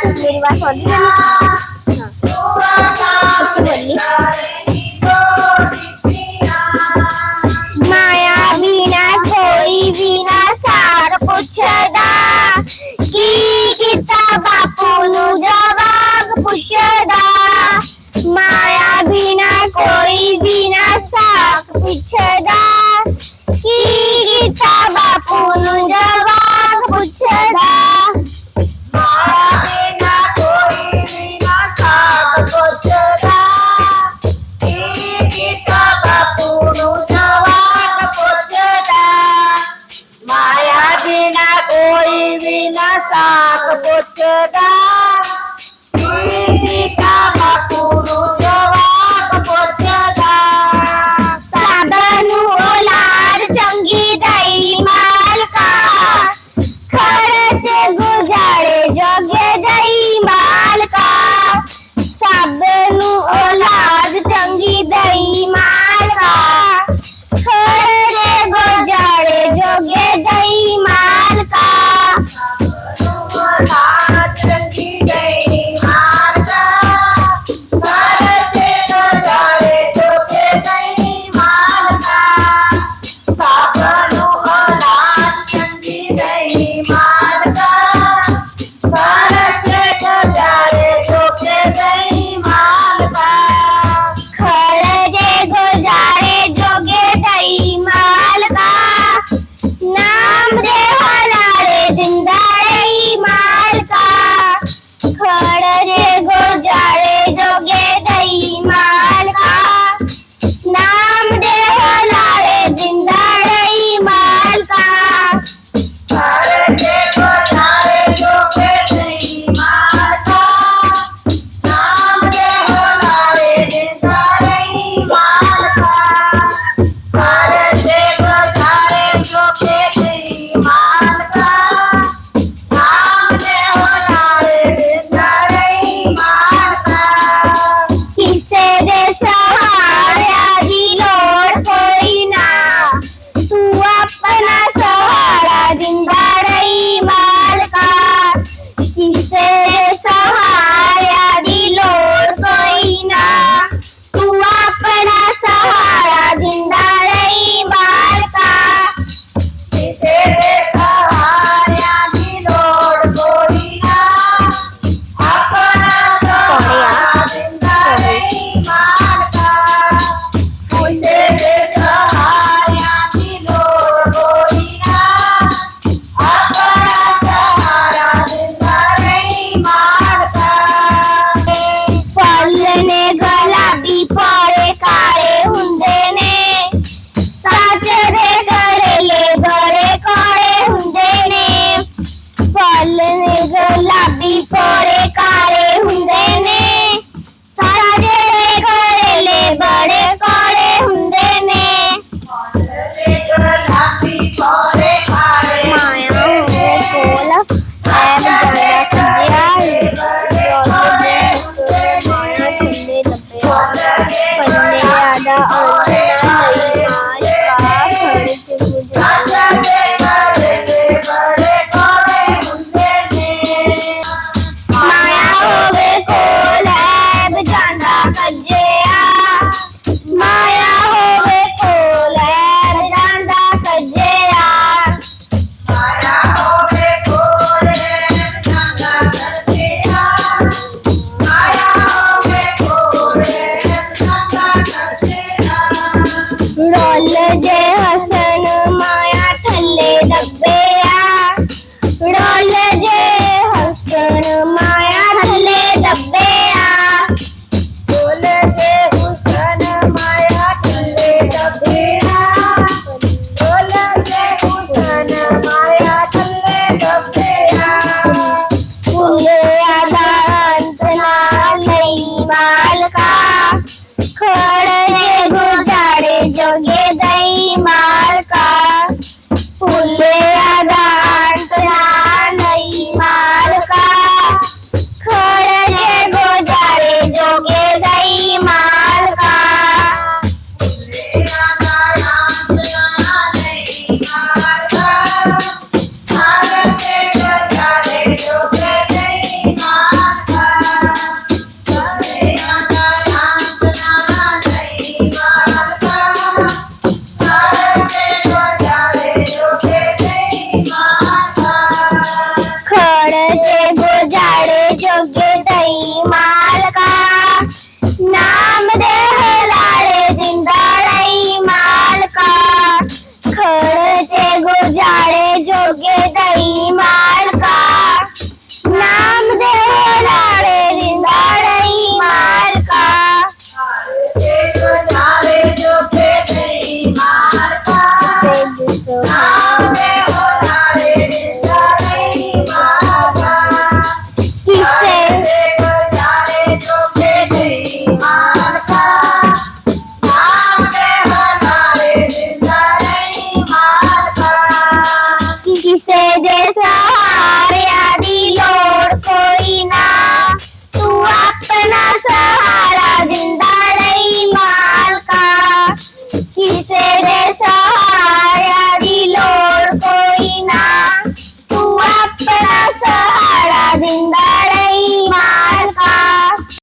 নির্বাচন মায়া বিনা কই বিনা সার পুছদা কি কিতা বাপু নু জবাব পুছদা মায়া বিনা কই বিনা সার পুছদা ಕೊಟ್ಟದ